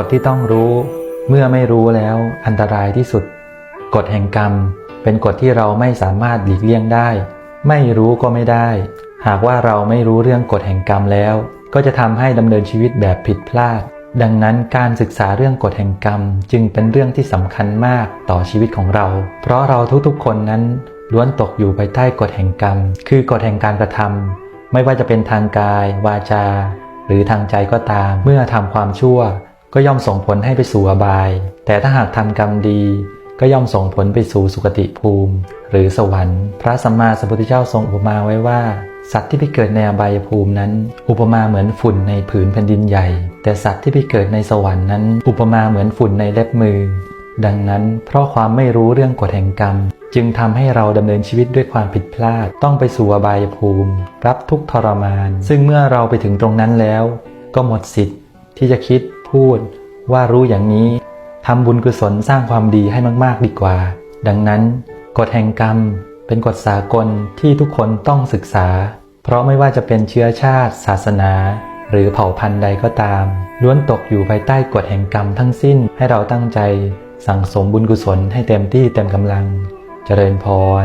กฎที่ต้องรู้เมื่อไม่รู้แล้วอันตรายที่สุด กฎแห่งกรรม เป็นกฎที่เราไม่สามารถหลีกเลี่ยงได้ ไม่รู้ก็ไม่ได้ หากว่าเราไม่รู้เรื่องกฎแห่งกรรมแล้ว ก็จะทำให้ดำเนินชีวิตแบบผิดพลาด ดังนั้นการศึกษาเรื่องกฎแห่งกรรม จึงเป็นเรื่องที่สำคัญมากต่อชีวิตของเรา เพราะเราทุกๆคนนั้นล้วนตกอยู่ภายใต้กฎแห่งกรรม คือกฎแห่งการกระทำไม่ว่าจะเป็นทางกาย วาจา หรือทางใจก็ตาม เมื่อทำความชั่ว ก็ย่อมส่งผลให้ไปสู่อบาย แต่ถ้าหากทำกรรมดี ก็ย่อมส่งผลไปสู่สุคติภูมิ หรือสวรรค์ พระสัมมาสัมพุทธเจ้าทรงอุปมาไว้ว่าสัตว์ที่ไปเกิดในอบายภูมินั้น อุปมาเหมือนฝุ่นในผืนแผ่นดินใหญ่ แต่สัตว์ที่ไปเกิดในสวรรค์นั้น อุปมาเหมือนฝุ่นในเล็บมือ ดังนั้น เพราะความไม่รู้เรื่องกฎแห่งกรรม จึงทำให้เราดำเนินชีวิตด้วยความผิดพลาด ต้องไปสู่อบายภูมิ รับทุกทรมาน ซึ่งเมื่อเราไปถึงตรงนั้นแล้ว ก็หมดสิทธิ์ที่จะคิด พูดว่ารู้อย่างนี้ทำบุญกุศลสร้างความดีให้มาก ๆ ดีกว่า ดังนั้น กฎแห่งกรรมเป็นกฎสากลที่ทุกคนต้องศึกษา เพราะไม่ว่าจะเป็นเชื้อชาติ ศาสนา หรือเผ่าพันธุ์ใดก็ตาม ล้วนตกอยู่ภายใต้กฎแห่งกรรมทั้งสิ้นให้เราตั้งใจ สั่งสมบุญกุศลให้เต็มที่เต็มกำลัง เจริญพร